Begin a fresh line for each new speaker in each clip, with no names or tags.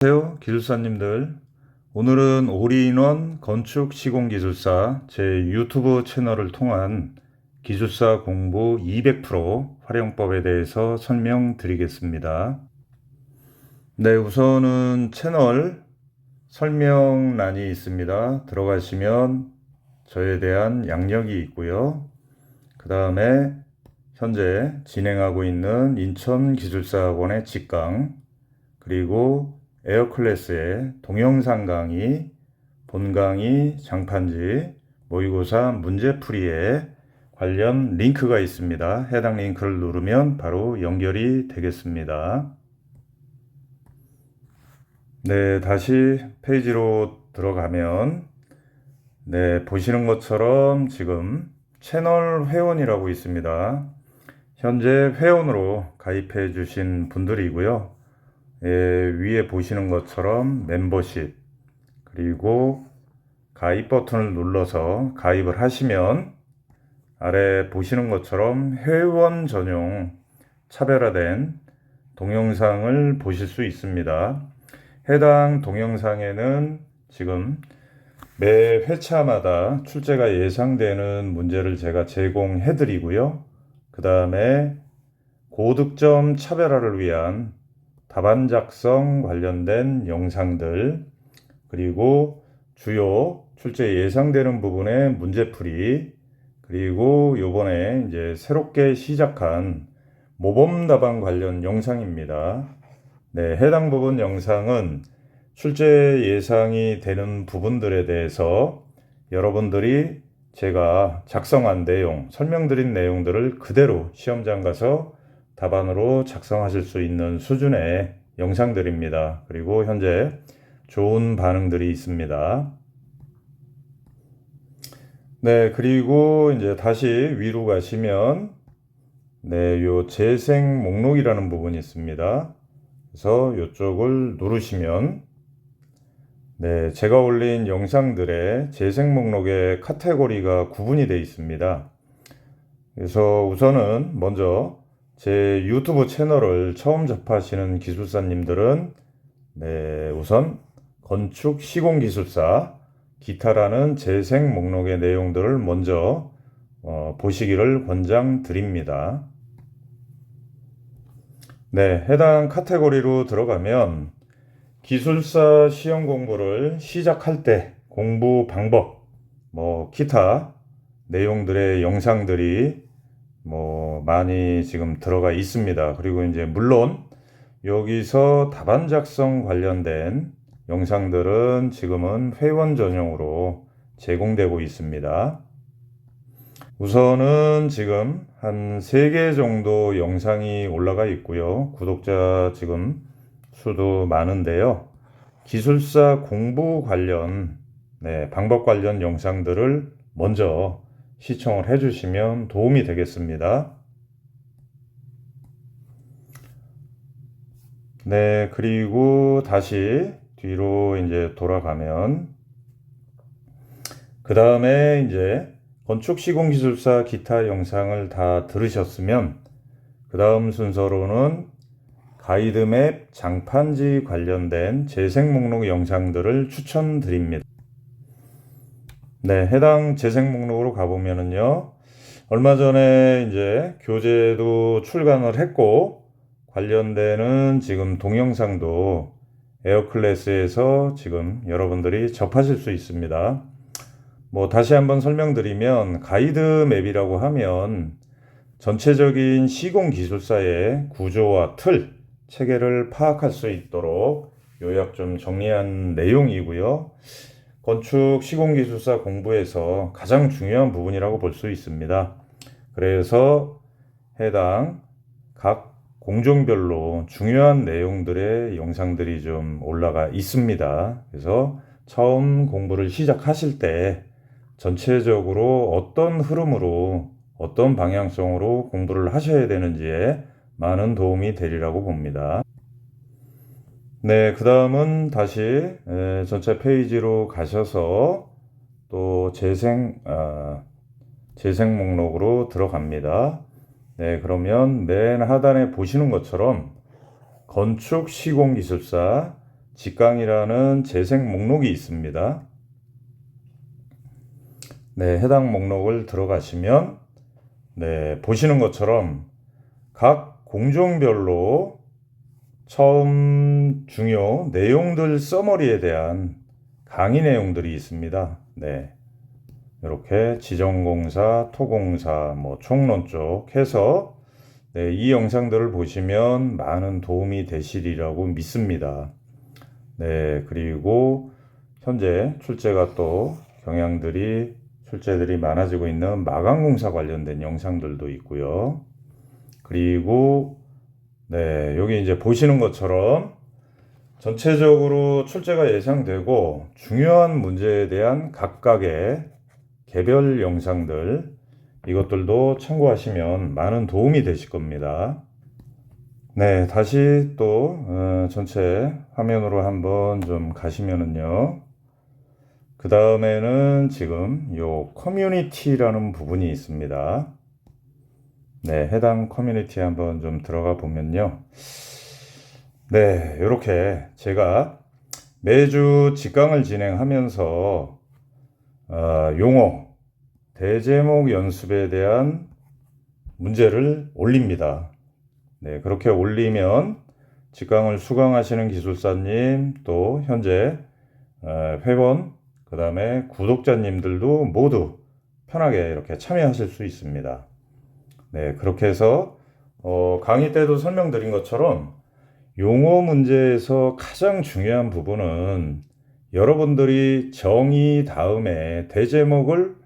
안녕하세요 기술사님들. 오늘은 올인원 건축 시공 기술사 제 유튜브 채널을 통한 기술사 공부 200% 활용법에 대해서 설명드리겠습니다. 네 우선은 채널 설명란이 있습니다. 들어가시면 저에 대한 양력이 있고요. 그 다음에 현재 진행하고 있는 인천 기술사학원의 직강 그리고 에어클래스의 동영상 강의, 본 강의, 장판지, 모의고사 문제풀이에 관련 링크가 있습니다. 해당 링크를 누르면 바로 연결이 되겠습니다. 네, 다시 페이지로 들어가면 네, 보시는 것처럼 지금 채널 회원이라고 있습니다. 현재 회원으로 가입해 주신 분들이고요. 예, 위에 보시는 것처럼 멤버십 그리고 가입 버튼을 눌러서 가입을 하시면 아래 보시는 것처럼 회원 전용 차별화된 동영상을 보실 수 있습니다. 해당 동영상에는 지금 매 회차마다 출제가 예상되는 문제를 제가 제공해 드리고요. 그 다음에 고득점 차별화를 위한 답안 작성 관련된 영상들 그리고 주요 출제 예상되는 부분의 문제풀이 그리고 요번에 이제 새롭게 시작한 모범 답안 관련 영상입니다. 네, 해당 부분 영상은 출제 예상이 되는 부분들에 대해서 여러분들이 제가 작성한 내용, 설명드린 내용들을 그대로 시험장 가서 답안으로 작성하실 수 있는 수준의 영상들입니다. 그리고 현재 좋은 반응들이 있습니다. 네, 그리고 이제 다시 위로 가시면 네, 요 재생 목록이라는 부분이 있습니다. 그래서 이쪽을 누르시면 네, 제가 올린 영상들의 재생 목록의 카테고리가 구분이 되어 있습니다. 그래서 우선은 먼저 제 유튜브 채널을 처음 접하시는 기술사님들은 네, 우선 건축 시공 기술사 기타라는 재생 목록의 내용들을 먼저 어, 보시기를 권장드립니다. 네, 해당 카테고리로 들어가면 기술사 시험 공부를 시작할 때 공부 방법, 뭐 기타 내용들의 영상들이 뭐 많이 지금 들어가 있습니다. 그리고 이제 물론 여기서 답안 작성 관련된 영상들은 지금은 회원 전용으로 제공되고 있습니다. 우선은 지금 한 3개 정도 영상이 올라가 있고요. 구독자 지금 수도 많은데요. 기술사 공부 관련, 네, 방법 관련 영상들을 먼저 시청을 해주시면 도움이 되겠습니다. 네, 그리고 다시 뒤로 이제 돌아가면 그 다음에 이제 건축 시공 기술사 기타 영상을 다 들으셨으면 그 다음 순서로는 가이드맵 장판지 관련된 재생 목록 영상들을 추천드립니다. 네, 해당 재생 목록으로 가보면은요, 얼마 전에 이제 교재도 출간을 했고, 관련되는 지금 동영상도 에어클래스에서 지금 여러분들이 접하실 수 있습니다. 뭐 다시 한번 설명드리면 가이드 맵이라고 하면 전체적인 시공 기술사의 구조와 틀, 체계를 파악할 수 있도록 요약 좀 정리한 내용이고요. 건축 시공기술사 공부에서 가장 중요한 부분이라고 볼 수 있습니다. 그래서 해당 각 공종별로 중요한 내용들의 영상들이 좀 올라가 있습니다. 그래서 처음 공부를 시작하실 때 전체적으로 어떤 흐름으로 어떤 방향성으로 공부를 하셔야 되는지에 많은 도움이 되리라고 봅니다. 네, 그 다음은 다시 에, 전체 페이지로 가셔서 또 재생, 아, 재생 목록으로 들어갑니다. 네, 그러면 맨 하단에 보시는 것처럼 건축 시공 기술사 직강이라는 재생 목록이 있습니다. 네, 해당 목록을 들어가시면 네, 보시는 것처럼 각 공종별로 처음 중요 내용들 서머리에 대한 강의 내용들이 있습니다. 네. 이렇게 지정공사, 토공사, 뭐 총론 쪽 해서 네, 이 영상들을 보시면 많은 도움이 되시리라고 믿습니다. 네, 그리고 현재 출제가 또 경향들이 출제들이 많아지고 있는 마감공사 관련된 영상들도 있고요. 그리고 네, 여기 이제 보시는 것처럼 전체적으로 출제가 예상되고 중요한 문제에 대한 각각의 개별 영상들 이것들도 참고하시면 많은 도움이 되실 겁니다. 네, 다시 또 어, 전체 화면으로 한번 좀 가시면은요. 그 다음에는 지금 요 커뮤니티라는 부분이 있습니다. 네, 해당 커뮤니티 한번 좀 들어가 보면요. 네, 이렇게 제가 매주 직강을 진행하면서 어, 용어, 대제목 연습에 대한 문제를 올립니다. 네, 그렇게 올리면 직강을 수강하시는 기술사님 또 현재 어, 회원 그 다음에 구독자님들도 모두 편하게 이렇게 참여하실 수 있습니다. 네, 그렇게 해서 어, 강의 때도 설명드린 것처럼 용어 문제에서 가장 중요한 부분은 여러분들이 정의 다음에 대제목을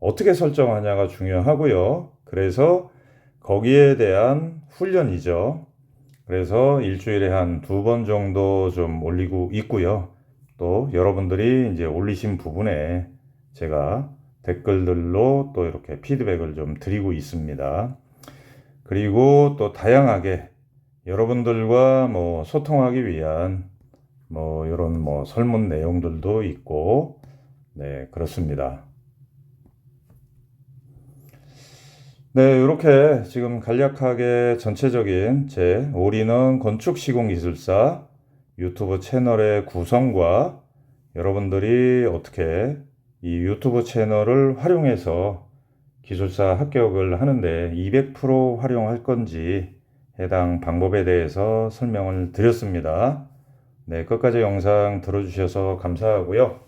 어떻게 설정하냐가 중요하고요. 그래서 거기에 대한 훈련이죠. 그래서 일주일에 한 두 번 정도 좀 올리고 있고요. 또 여러분들이 이제 올리신 부분에 제가 댓글들로 또 이렇게 피드백을 좀 드리고 있습니다. 그리고 또 다양하게 여러분들과 뭐 소통하기 위한 뭐 이런 뭐 설문 내용들도 있고 네 그렇습니다. 네 이렇게 지금 간략하게 전체적인 제 올인원 건축 시공 기술사 유튜브 채널의 구성과 여러분들이 어떻게 이 유튜브 채널을 활용해서 기술사 합격을 하는데 200% 활용할 건지 해당 방법에 대해서 설명을 드렸습니다. 네, 끝까지 영상 들어주셔서 감사하고요.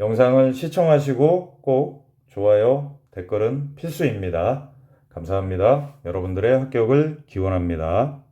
영상을 시청하시고 꼭 좋아요, 댓글은 필수입니다. 감사합니다. 여러분들의 합격을 기원합니다.